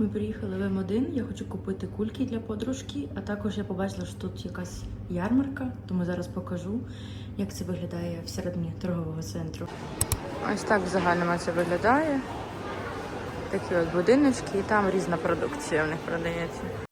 Ми приїхали в М1, я хочу купити кульки для подружки, а також я побачила, що тут якась ярмарка, тому зараз покажу, як це виглядає всередині торгового центру. Ось так в загальному це виглядає. Такі от будиночки, і там різна продукція в них продається.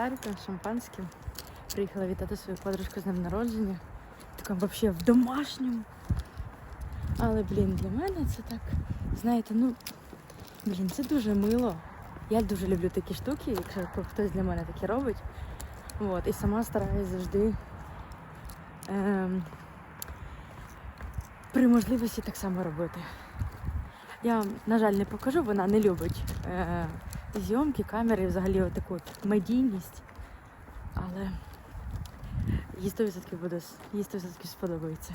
Шариком, шампанським. Приїхала вітати свою подружку з днем народження. Така взагалі в домашньому. Але, блін, для мене це так, знаєте, ну, блін, це дуже мило. Я дуже люблю такі штуки, якщо хтось для мене такі робить. От, і сама стараюсь завжди ем, при можливості так само робити. Я, на жаль, не покажу, вона не любить е, зйомки, камери і взагалі таку медійність. Але їй 100% буде, їй 100% сподобається.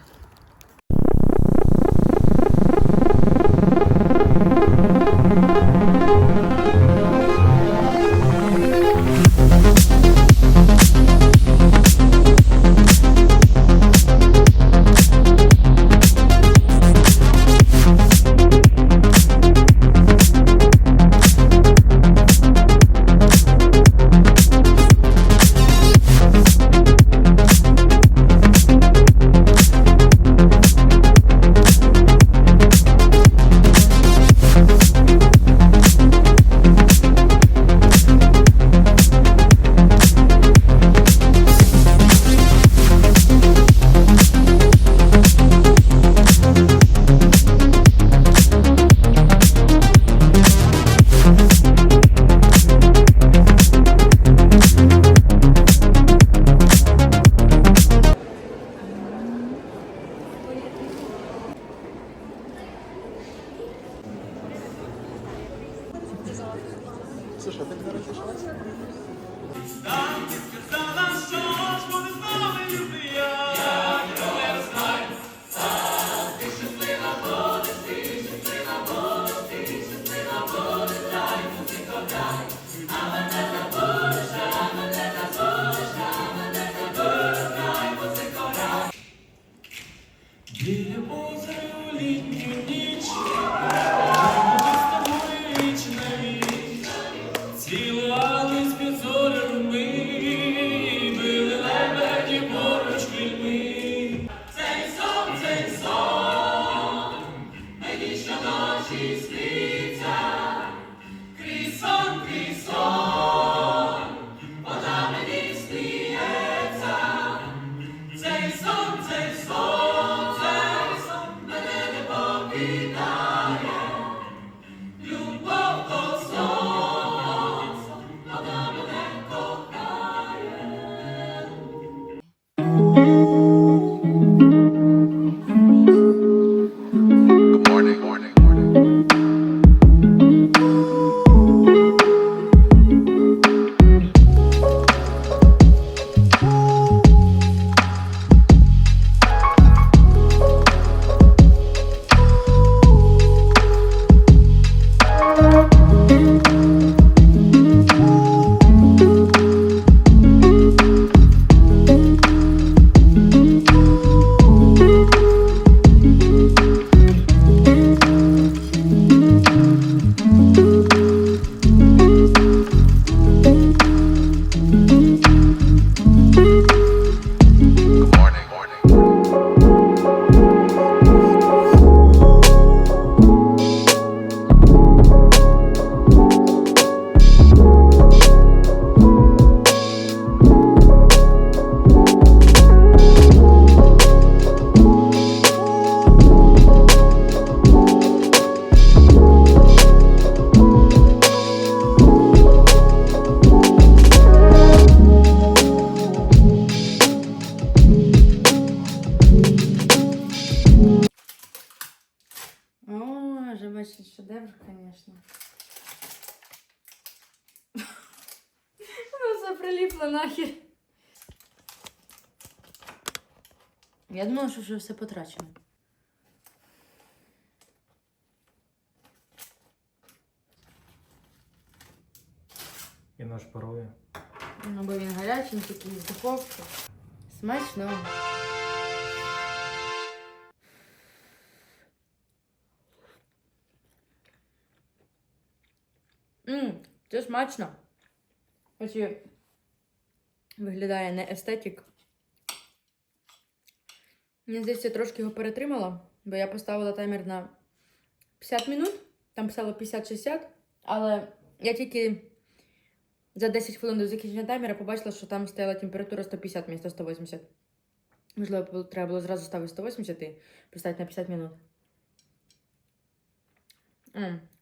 Приліпло нахер. Я думала, що вже все потрачено. І наш парує. Ну, бо він гарячий, такий з духовки. Смачно. Ммм, це смачно. Ось і виглядає не естетик. Мені здається, трошки його перетримала, бо я поставила таймер на 50 минут, там писало 50-60, але я тільки за 10 хвилин до закінчення таймера побачила, що там стояла температура 150 вместо 180. Можливо, треба було зразу ставити 180 і поставити на 50 минут.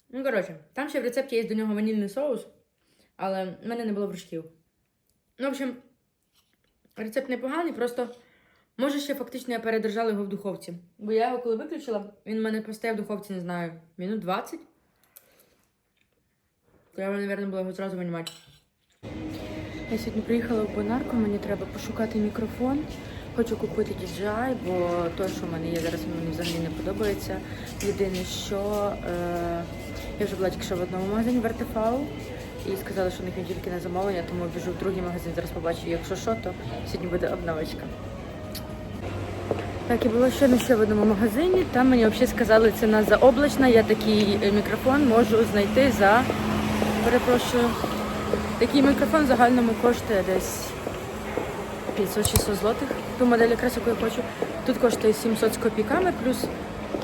Ну, коротше, там ще в рецепті є до нього ванільний соус, але в мене не було вершків. Ну, в общем, рецепт непоганий, просто може ще фактично я передержала його в духовці. Бо я його коли виключила, він в мене постояв в духовці, не знаю, минут 20. Треба, мабуть, було його зразу винімати. Я сьогодні приїхала в Бонарку, мені треба пошукати мікрофон. Хочу купити DJI, бо той, що в мене є зараз, мені взагалі не подобається. Єдине, що е, я вже була тільки що в одному магазині в РТФАУ і сказали, що у них тільки на замовлення, тому біжу в другий магазин. Зараз побачу, якщо що, то сьогодні буде обновочка. Так, я була ще на ще в одному магазині. Там мені взагалі сказали, ціна заоблачна. Я такий е, мікрофон можу знайти за перепрошую. Такий мікрофон в загальному коштує десь 500-600 злотих. Ту модель якраз яку я хочу. Тут коштує 700 з копійками, плюс,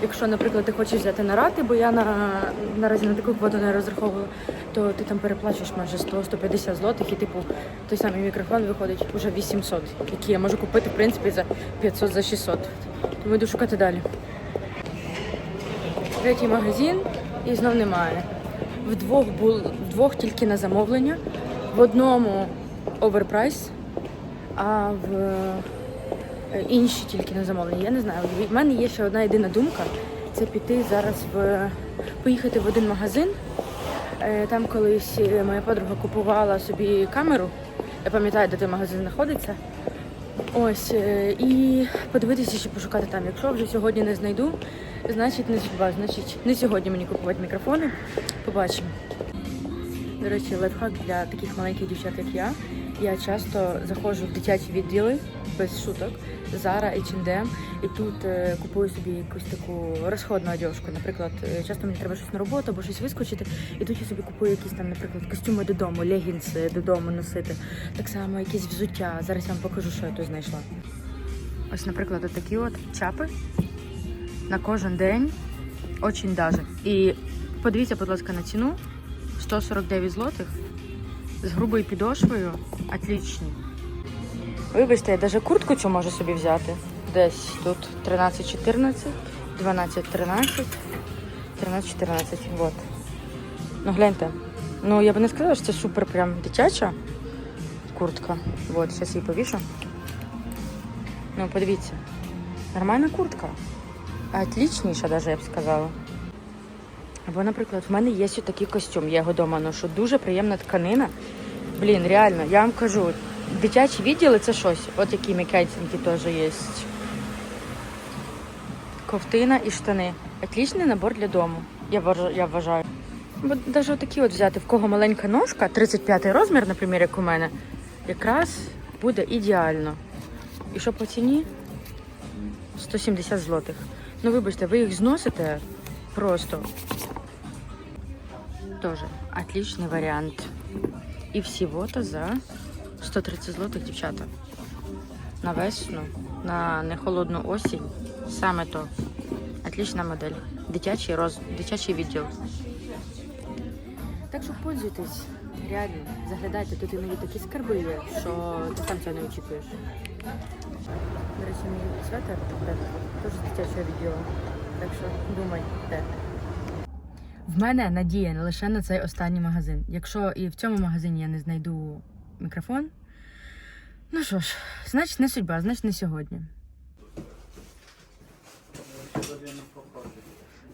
якщо, наприклад, ти хочеш взяти на рати, бо я на, наразі на таку квоту не розраховувала, то ти там переплачуєш майже 100-150 злотих і типу той самий мікрофон виходить уже 800, який я можу купити в принципі за 500 за 600. Тому йду шукати далі. Третій магазин і знов немає. Вдвох бул, вдвох тільки на замовлення, в одному оверпрайс, а в інші тільки на замовлення. Я не знаю. В мене є ще одна єдина думка це піти зараз в поїхати в один магазин. Е, Там колись е, моя подруга купувала собі камеру. Я пам'ятаю, де той магазин знаходиться. Ось, е, і подивитися, чи пошукати там. Якщо вже сьогодні не знайду, значить не судьба, значить не сьогодні мені купувати мікрофони. Побачимо. До речі, лайфхак для таких маленьких дівчат, як я. Я часто заходжу в дитячі відділи без шуток, Zara, H&M, і тут е, купую собі якусь таку розходну одежку. Наприклад, е, часто мені треба щось на роботу або щось вискочити, і тут я собі купую якісь там, наприклад, костюми додому, легінси додому носити. Так само якісь взуття. Зараз я вам покажу, що я тут знайшла. Ось, наприклад, от такі от чапи на кожен день. Очень даже. І подивіться, будь ласка, на ціну 149 злотих з грубою підошвою. Отлічні. Вибачте, я навіть куртку цю можу собі взяти. Десь тут 13-14, 12-13, 13-14. Вот. Ну гляньте. Ну я би не сказала, що це супер прям дитяча куртка. Вот, зараз її повішу. Ну, подивіться. Нормальна куртка. Отлічніша, даже я б сказала. Або, наприклад, в мене є ось такий костюм, я його вдома ношу. Дуже приємна тканина. Блін, реально, я вам кажу, дитячі відділи це щось. От які м'якенькі теж є. Ковтина і штани. Отлічний набор для дому. Я вважаю. Бо навіть отакі от взяти, в кого маленька ножка, 35 розмір, наприклад, як у мене, якраз буде ідеально. І що по ціні? 170 злотих. Ну, вибачте, ви їх зносите просто. Тоже отличный вариант. И всего-то за 130 злотих, дівчата. На весну, на нехолодну осінь. Саме то. Отлична модель. Дитячий роз... дитячий відділ. Так що пользуйтесь. Реально, заглядайте, тут іноді такі скарби є, що ти сам цього не очікуєш. До речі, мій святер теж з дитячого відділу. Так що думайте. В мене надія не лише на цей останній магазин. Якщо і в цьому магазині я не знайду мікрофон, ну що ж, значить не судьба, значить не сьогодні.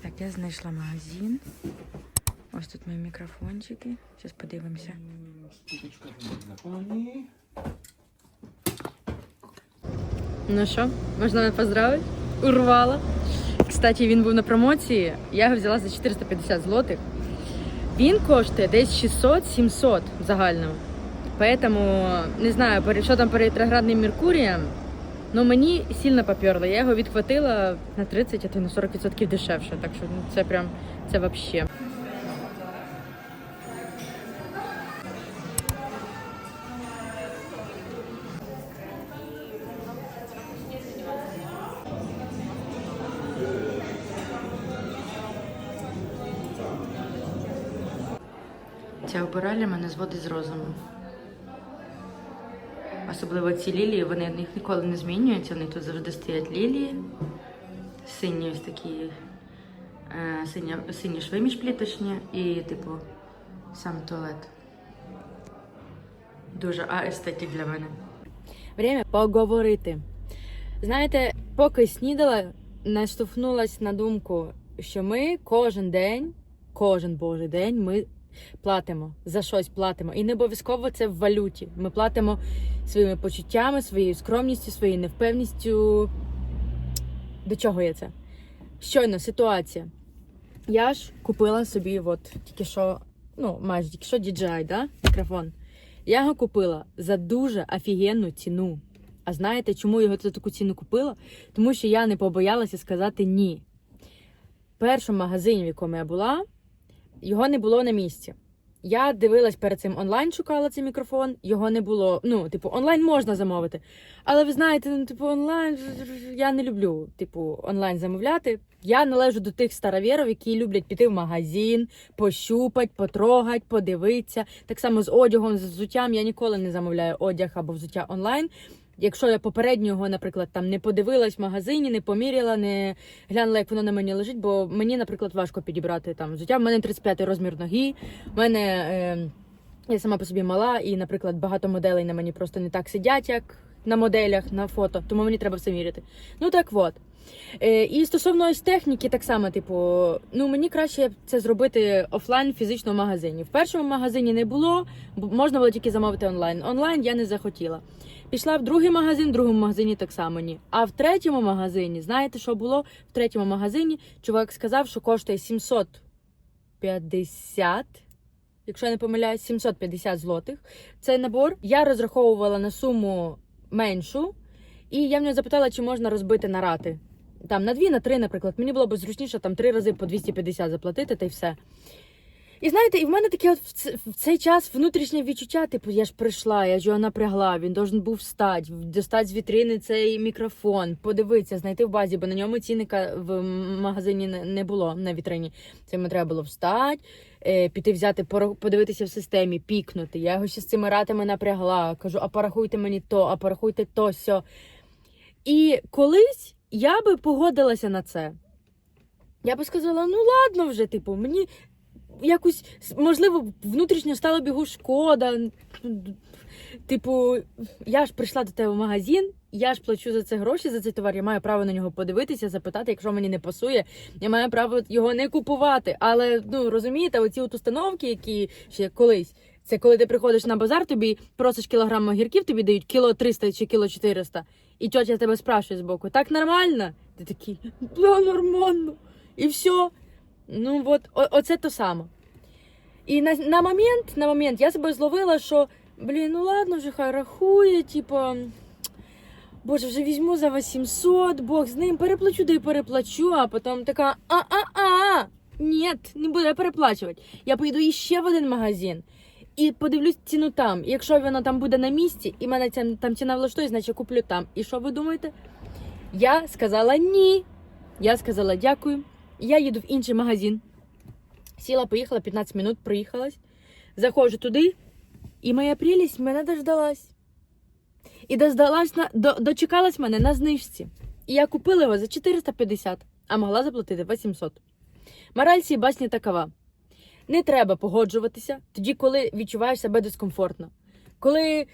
Так, я знайшла магазин. Ось тут мої мікрофончики. Зараз подивимося. Ну що, можна мене поздравити? Урвала. Кстати, він був на промоції. Я його взяла за 450 злотих. Він коштує десь 600-700 в загальному. Поэтому не знаю, що там по ретроградним Меркуріям. але мені сильно поперло. Я його відхватила на 30, а то на 40% дешевше. Так що ну, це прям це вообще. Мене зводить з розуму. Особливо ці лілії, вони них ніколи не змінюються, вони тут завжди стоять лілії. Сині ось такі е, сині, сині шви міжпліточні і, типу, сам туалет. Дуже аестетик для мене. Время поговорити. Знаєте, поки снідала, наштовхнулась на думку, що ми кожен день, кожен божий день ми платимо за щось платимо. І не обов'язково це в валюті. Ми платимо своїми почуттями, своєю скромністю, своєю невпевністю. До чого є це? Щойно ситуація. Я ж купила собі, от тільки що, ну, майже тільки що DJI, да? мікрофон. Я його купила за дуже офігенну ціну. А знаєте, чому його за таку ціну купила? Тому що я не побоялася сказати ні. В першому магазині, в якому я була, його не було на місці. Я дивилась перед цим онлайн, шукала цей мікрофон, його не було. Ну, типу, онлайн можна замовити. Але ви знаєте, ну, типу, онлайн я не люблю, типу, онлайн замовляти. Я належу до тих старовірів, які люблять піти в магазин, пощупати, потрогати, подивитися. Так само з одягом, з взуттям я ніколи не замовляю одяг або взуття онлайн. Якщо я попереднього, наприклад, там не подивилась в магазині, не поміряла, не глянула, як воно на мені лежить, бо мені, наприклад, важко підібрати там взуття. В мене 35 розмір ноги, в мене е, я сама по собі мала, і, наприклад, багато моделей на мені просто не так сидять, як на моделях, на фото, тому мені треба все міряти. Ну так от. Е, і стосовно ось техніки, так само, типу, ну мені краще це зробити офлайн в фізичному магазині. В першому магазині не було, можна було тільки замовити онлайн. Онлайн я не захотіла. Пішла в другий магазин, в другому магазині так само ні. А в третьому магазині, знаєте, що було? В третьому магазині чувак сказав, що коштує 750, якщо я не помиляюсь, 750 злотих. Цей набор. Я розраховувала на суму меншу, і я в нього запитала, чи можна розбити на рати. Там на дві, на три, наприклад. Мені було б зручніше там три рази по 250 заплатити, та й все. І знаєте, і в мене таке от в цей час внутрішнє відчуття, типу, я ж прийшла, я ж його напрягла, він должен був встати, достати з вітрини цей мікрофон, подивитися, знайти в базі, бо на ньому цінника в магазині не- не було на вітрині. Це йому треба було встати, е, піти взяти, подивитися в системі, пікнути. Я його ще з цими ратами напрягла. Кажу, а порахуйте мені то, а порахуйте то, сьо. І колись я би погодилася на це. Я би сказала, ну ладно вже, типу, мені якось, можливо, внутрішньо стало б його шкода. Типу, я ж прийшла до тебе в магазин, я ж плачу за це гроші, за цей товар, я маю право на нього подивитися, запитати, якщо мені не пасує, я маю право його не купувати. Але ну розумієте, оці от установки, які ще колись. Це коли ти приходиш на базар, тобі просиш кілограм огірків, тобі дають кіло 300 чи кіло 400. І тьотя тебе спрашує збоку, так нормально? Ти такий, да, нормально. І все. Ну от, оце то саме. І на, на момент, на момент я себе зловила, що блін, ну ладно, вже хай рахує, типа. Боже, вже візьму за 800, Бог з ним, переплачу, да й переплачу, а потім така а-а-а, ні, не буду переплачувати. Я поїду іще в один магазин і подивлюсь ціну там. Якщо вона там буде на місці, і мене ця, там ціна влаштує, значить куплю там. І що ви думаєте? Я сказала ні. Я сказала дякую. Я їду в інший магазин. Сіла, поїхала, 15 минут проїхалась. Заходжу туди, і моя прелість мене дождалась. І дождалась на, до, дочекалась мене на знижці. І я купила його за 450, а могла заплатити 800. Мораль цієї басні такова: не треба погоджуватися тоді, коли відчуваєш себе дискомфортно. Коли,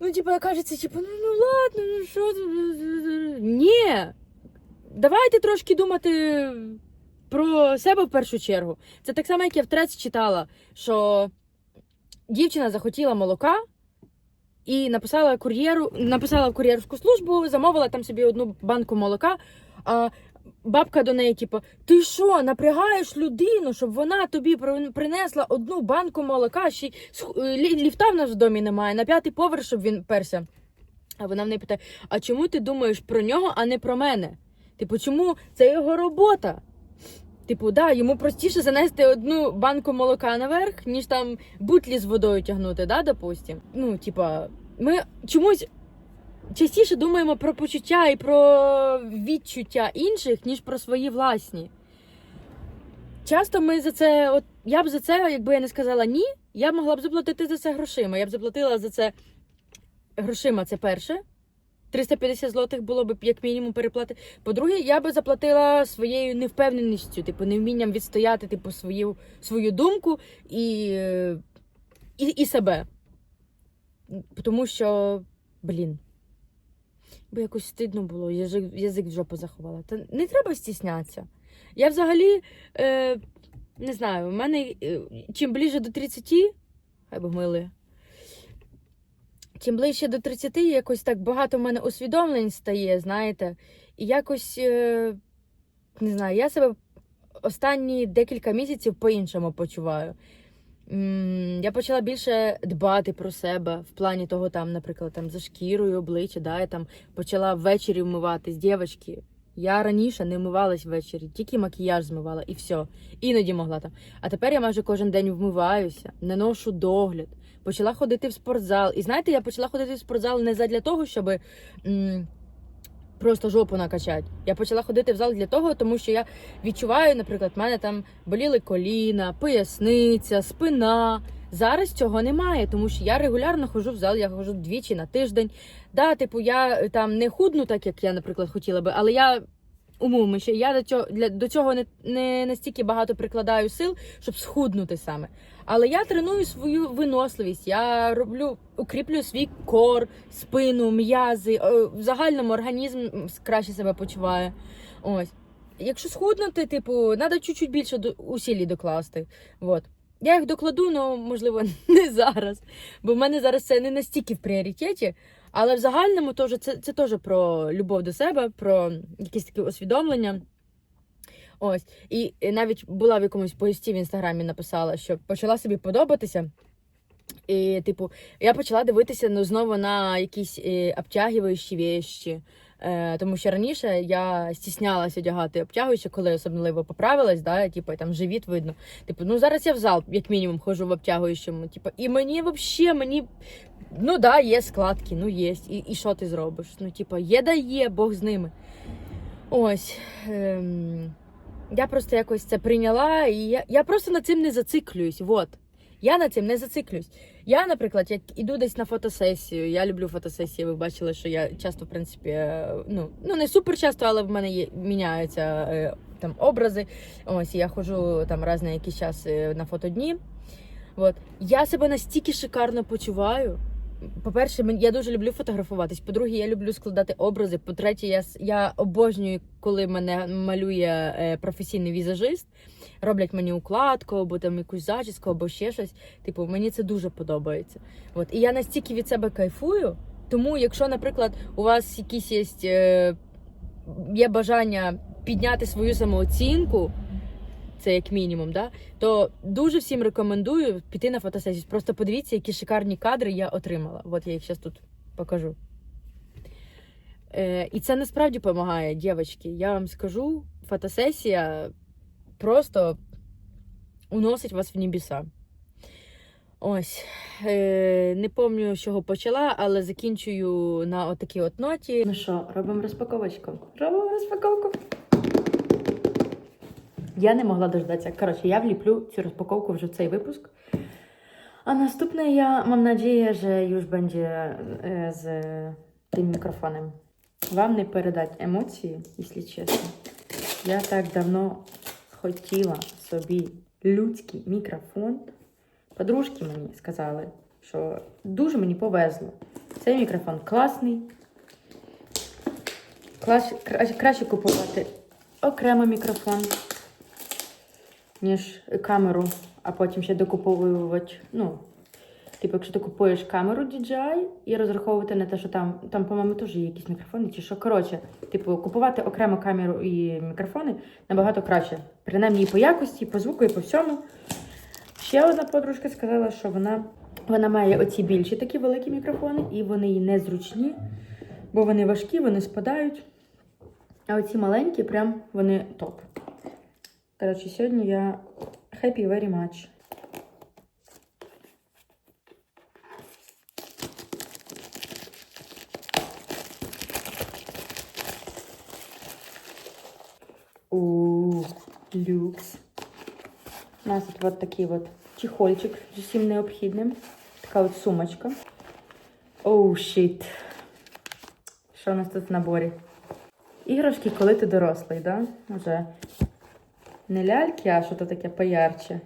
ну, типу, кажеться, типу, ну, ну ладно, ну що. ти?» Ні. Давайте трошки думати про себе в першу чергу. Це так само, як я в читала, що дівчина захотіла молока і написала кур'єру, написала в кур'єрську службу, замовила там собі одну банку молока. А бабка до неї, типу, ти що, напрягаєш людину, щоб вона тобі принесла одну банку молока, ще е, лі- ліфта в нас в домі немає, на п'ятий поверх, щоб він перся. А вона в неї питає: а чому ти думаєш про нього, а не про мене? Типу, чому це його робота? Типу, да, йому простіше занести одну банку молока наверх, ніж там бутлі з водою тягнути, да, допустим. Ну, типа, ми чомусь частіше думаємо про почуття і про відчуття інших, ніж про свої власні. Часто ми за це, от я б за це, якби я не сказала ні, я могла б заплатити за це грошима. Я б заплатила за це грошима, це перше. 350 злотих було б як мінімум переплати. По-друге, я би заплатила своєю невпевненістю, типу, невмінням відстояти типу, свою, свою думку і, е, і, і себе. Тому що, блін, бо якось стидно було, язик, язик в жопу заховала. Та не треба стіснятися. Я взагалі е, не знаю, у мене е, чим ближче до 30, хай би мили. Чим ближче до 30, якось так багато в мене усвідомлень стає, знаєте, і якось е, не знаю, я себе останні декілька місяців по-іншому почуваю. Я почала більше дбати про себе в плані того, там, наприклад, там за шкірою обличчя, да, я там почала ввечері вмиватись, дівчатки. Я раніше не вмивалась ввечері, тільки макіяж змивала і все. Іноді могла там. А тепер я майже кожен день вмиваюся, не ношу догляд. Почала ходити в спортзал. І знаєте, я почала ходити в спортзал не задля того, щоб м, просто жопу накачати. Я почала ходити в зал для того, тому що я відчуваю, наприклад, в мене там боліли коліна, поясниця, спина. Зараз цього немає, тому що я регулярно ходжу в зал, я ходжу двічі на тиждень. Да, типу, я е, там не худну, так як я, наприклад, хотіла би, але я умовно, що я до цього для до цього не, не настільки багато прикладаю сил, щоб схуднути саме. Але я треную свою виносливість. Я роблю, укріплюю свій кор, спину, м'язи. е, В загальному організм краще себе почуває. Ось. Якщо схуднути, типу, треба чуть-чуть більше усілі докласти. Вот. Я їх докладу, але можливо не зараз. Бо в мене зараз це не настільки в пріоритеті. Але в загальному теж це, це теж про любов до себе, про якісь такі усвідомлення. Ось. І навіть була в якомусь пості в інстаграмі написала, що почала собі подобатися. І, типу, я почала дивитися ну, знову на якісь е, обтягуючі вещі. Е, тому що раніше я стіснялася одягати обтягуючі, коли особливо поправилась, да, типу, там живіт видно. Типу, ну зараз я в зал, як мінімум, ходжу в обтягуючому. Типу, і мені взагалі, мені. Ну да, є складки, ну є. І, і що ти зробиш? Ну, типу, є да є, Бог з ними. Ось. Ем, я просто якось це прийняла, і я, я просто над цим не зациклююсь. Вот. Я над цим не зациклююсь. Я, наприклад, як іду десь на фотосесію, я люблю фотосесії. Ви бачили, що я часто, в принципі, е, ну, ну не супер часто, але в мене є, міняються е, там образи. Ось я ходжу там раз на якийсь час е, на фотодні. От. Я себе настільки шикарно почуваю. По-перше, я дуже люблю фотографуватись. По-друге, я люблю складати образи. По-третє, я, я обожнюю, коли мене малює е, професійний візажист. Роблять мені укладку, або там якусь зачіску, або ще щось. Типу, мені це дуже подобається. От. І я настільки від себе кайфую. Тому, якщо, наприклад, у вас якісь є, е, є бажання підняти свою самооцінку, це як мінімум, да? то дуже всім рекомендую піти на фотосесію. Просто подивіться, які шикарні кадри я отримала. От я їх зараз тут покажу. Е, і це насправді допомагає, дівчатки. Я вам скажу, фотосесія просто уносить вас в небеса. Ось. Е, не пам'ятаю, з чого почала, але закінчую на отакій от ноті. Ну що, робимо розпаковочку? Робимо розпаковку. Я не могла дождатися. Коротше, я вліплю цю розпаковку вже в цей випуск. А наступне я mam nadzieję, że już będzie e, z tym. Вам не передати емоції, якщо чесно. Я так давно хотіла собі людський мікрофон. Подружки мені сказали, що дуже мені повезло. Цей мікрофон класний. Краще купувати окремо мікрофон. Ніж камеру, а потім ще докуповувати. Ну, типу, якщо ти купуєш камеру DJI і розраховувати на те, що там, там, по-моєму, теж є якісь мікрофони, чи що. Коротше, типу, купувати окремо камеру і мікрофони набагато краще. Принаймні і по якості, і по звуку, і по всьому. Ще одна подружка сказала, що вона, вона має оці більші такі великі мікрофони, і вони їй незручні, бо вони важкі, вони спадають. А оці маленькі, прям вони топ. Коротше, сьогодні я happy very much. У люкс. У нас тут вот такий от чехольчик з усім необхідним. Така от сумочка. Оу, щит. Що у нас тут в наборі? Іграшки, коли ти дорослий, да? Уже не ляльки, а що то таке поярче.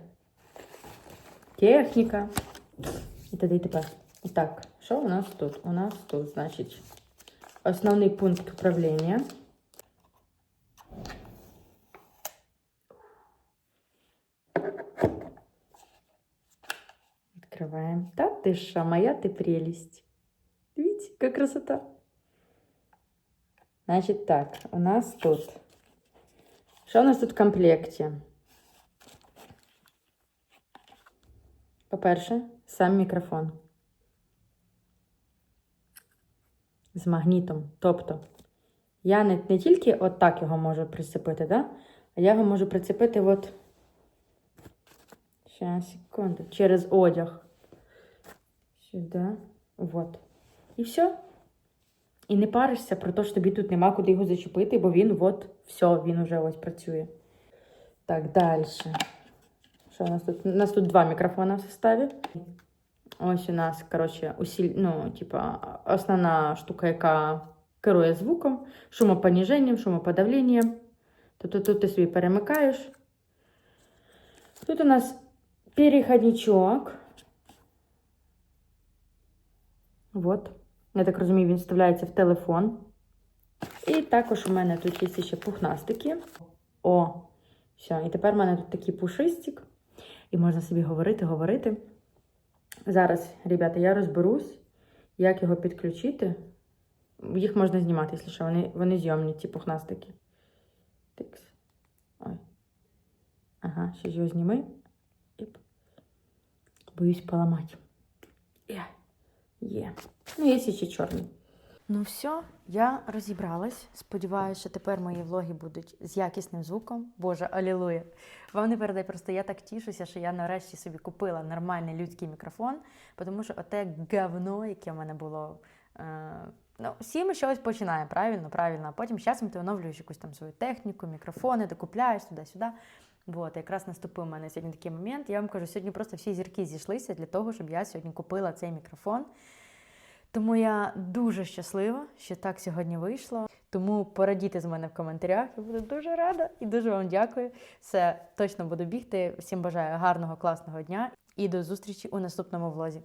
Техніка. І тоді тепер. І так, що у нас тут? У нас тут, значить, основний пункт управління. Открываем. Да ты ша, моя ты прелесть. Видите, как красота. Значить так, у нас тут. Що у нас тут в комплекті? По-перше, сам мікрофон. З магнітом. Тобто, я не, не тільки от так його можу прицепити, да? а я його можу прицепити от. Щас, секунду. Через одяг. Сюди. Вот. І все. І не паришся про те, що тобі тут нема куди його зачепити, бо він от, все, він уже ось працює. Так, далі. Що у нас тут? У нас тут два мікрофона в составі. Ось у нас, коротше, усіль... ну, типа, основна штука, яка керує звуком, шумопоніженням, шумоподавленням. Тобто тут ти собі перемикаєш. Тут у нас переходничок. Вот. Я так розумію, він вставляється в телефон. І також у мене тут є ще пухнастики. О, все. І тепер у мене тут такий пушистик. І можна собі говорити, говорити. Зараз, ребята, я розберусь, як його підключити. Їх можна знімати, якщо що. Вони, вони зйомні, ці пухнастики. Тикс. Ой. Ага, ще його зніми. Іп. Боюсь поламати. Є. Є. Ну, є ще чорний. Ну все, я розібралась. Сподіваюся, що тепер мої влоги будуть з якісним звуком. Боже, алілуя. Вам не передай, просто я так тішуся, що я нарешті собі купила нормальний людський мікрофон, тому що оте говно, яке в мене було. Е, ну, всі ми щось починаємо, правильно, правильно. А потім з часом ти оновлюєш якусь там свою техніку, мікрофони, докупляєш туди-сюди. Вот, якраз наступив у мене сьогодні такий момент. Я вам кажу, сьогодні просто всі зірки зійшлися для того, щоб я сьогодні купила цей мікрофон. Тому я дуже щаслива, що так сьогодні вийшло. Тому порадійте з мене в коментарях. Я буду дуже рада і дуже вам дякую. Все точно буду бігти. Всім бажаю гарного, класного дня і до зустрічі у наступному влозі.